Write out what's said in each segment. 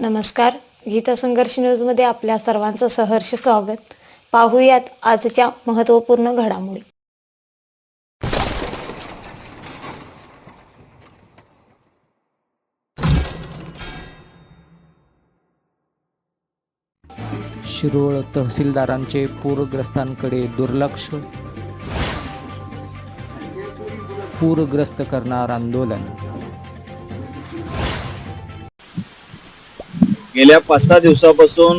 नमस्कार. गीता संघर्ष न्यूजमध्ये आपल्या सर्वांचं सहर्ष स्वागत. पाहूयात आजच्या महत्त्वपूर्ण घडामोडी. शिरोळ तहसीलदारांचे पूरग्रस्तांकडे दुर्लक्ष. पूरग्रस्त करणार आंदोलन. गेल्या पाच सहा दिवसापासून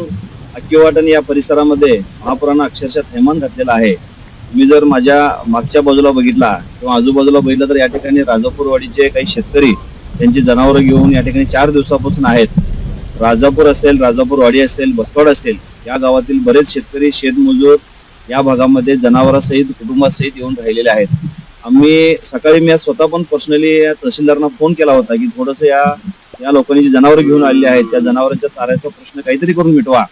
अक्कीवाटण या परिसरामध्ये महापुरानं अक्षरशः थैमान घातलेला आहे. तुम्ही जर माझ्या मागच्या बाजूला बघितला किंवा आजूबाजूला बघितलं तर या ठिकाणी राजापूरवाडीचे काही शेतकरी त्यांची जनावरं घेऊन या ठिकाणी चार दिवसापासून आहेत. राजापूर असेल राजापूरवाडी असेल बसवाड असेल या गावातील बरेच शेतकरी शेतमजूर या भागामध्ये जनावरांसहित कुटुंबासहित येऊन राहिलेले आहेत. आम्ही सकाळी मी स्वतः पण पर्सनली या तहसीलदारांना फोन केला होता की थोडंसं या या लोकांनी जी जनावरं घेऊन आलेली आहेत त्या जनावरांच्या चाऱ्याचा प्रश्न काहीतरी करून मिटवा.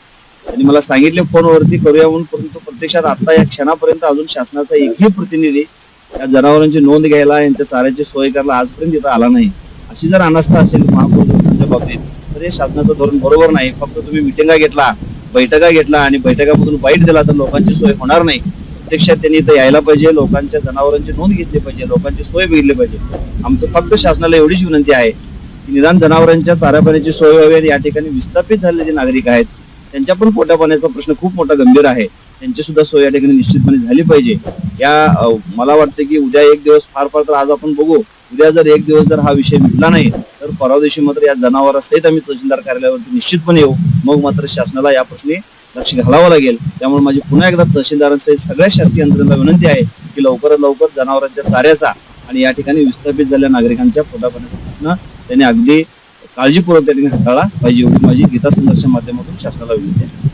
त्यांनी मला सांगितले फोनवरती करूया म्हणून परंतु प्रत्यक्षात आता या क्षणापर्यंत अजून शासनाचा एकही प्रतिनिधी या जनावरांची नोंद घ्यायला यांच्या चाऱ्याची सोय करायला आजपर्यंत इथं आला नाही. अशी जर अनास्था असेल महापूरग्रस्तांच्या बाबतीत तर हे शासनाचं धोरण बरोबर नाही. फक्त तुम्ही मिटिंगा घेतला बैठका घेतला आणि बैठकामधून बाईट दिला तर लोकांची सोय होणार नाही. प्रत्यक्षात त्यांनी इथं यायला पाहिजे लोकांच्या जनावरांची नोंद घेतली पाहिजे लोकांची सोय बघितली पाहिजे. आमचं फक्त शासनाला एवढीच विनंती आहे निदान जनावरांच्या चारा पाण्याची सोय व्हावी आणि या ठिकाणी विस्थापित झालेले जे नागरिक आहेत त्यांच्या पण पोटा पाण्याचा प्रश्न खूप मोठा गंभीर आहे. त्यांची सुद्धा सोय या ठिकाणी निश्चितपणे झाली पाहिजे. या मला वाटतं की उद्या एक दिवस फार फार तर आज आपण बघू. उद्या जर एक दिवस जर हा विषय मिटला नाही तर परवा दिवशी मात्र या जनावरांसहित आम्ही तहसीलदार कार्यालयावरती निश्चितपणे येऊ. मग मात्र शासनाला या प्रश्नी लक्ष घालावं लागेल. त्यामुळे माझी पुन्हा एकदा तहसीलदारांसहित सगळ्या शासकीय यंत्रणेला विनंती आहे की लवकरात लवकर जनावरांच्या चाऱ्याचा आणि या ठिकाणी विस्थापित झालेल्या नागरिकांच्या पोटापाण्याचा प्रश्न त्यांनी अगदी काळजीपूर्वक त्या ठिकाणी हाताळला. पाहिजे एवढी माझी गीता संघर्ष माध्यमातून शासनाला विनंती आहे.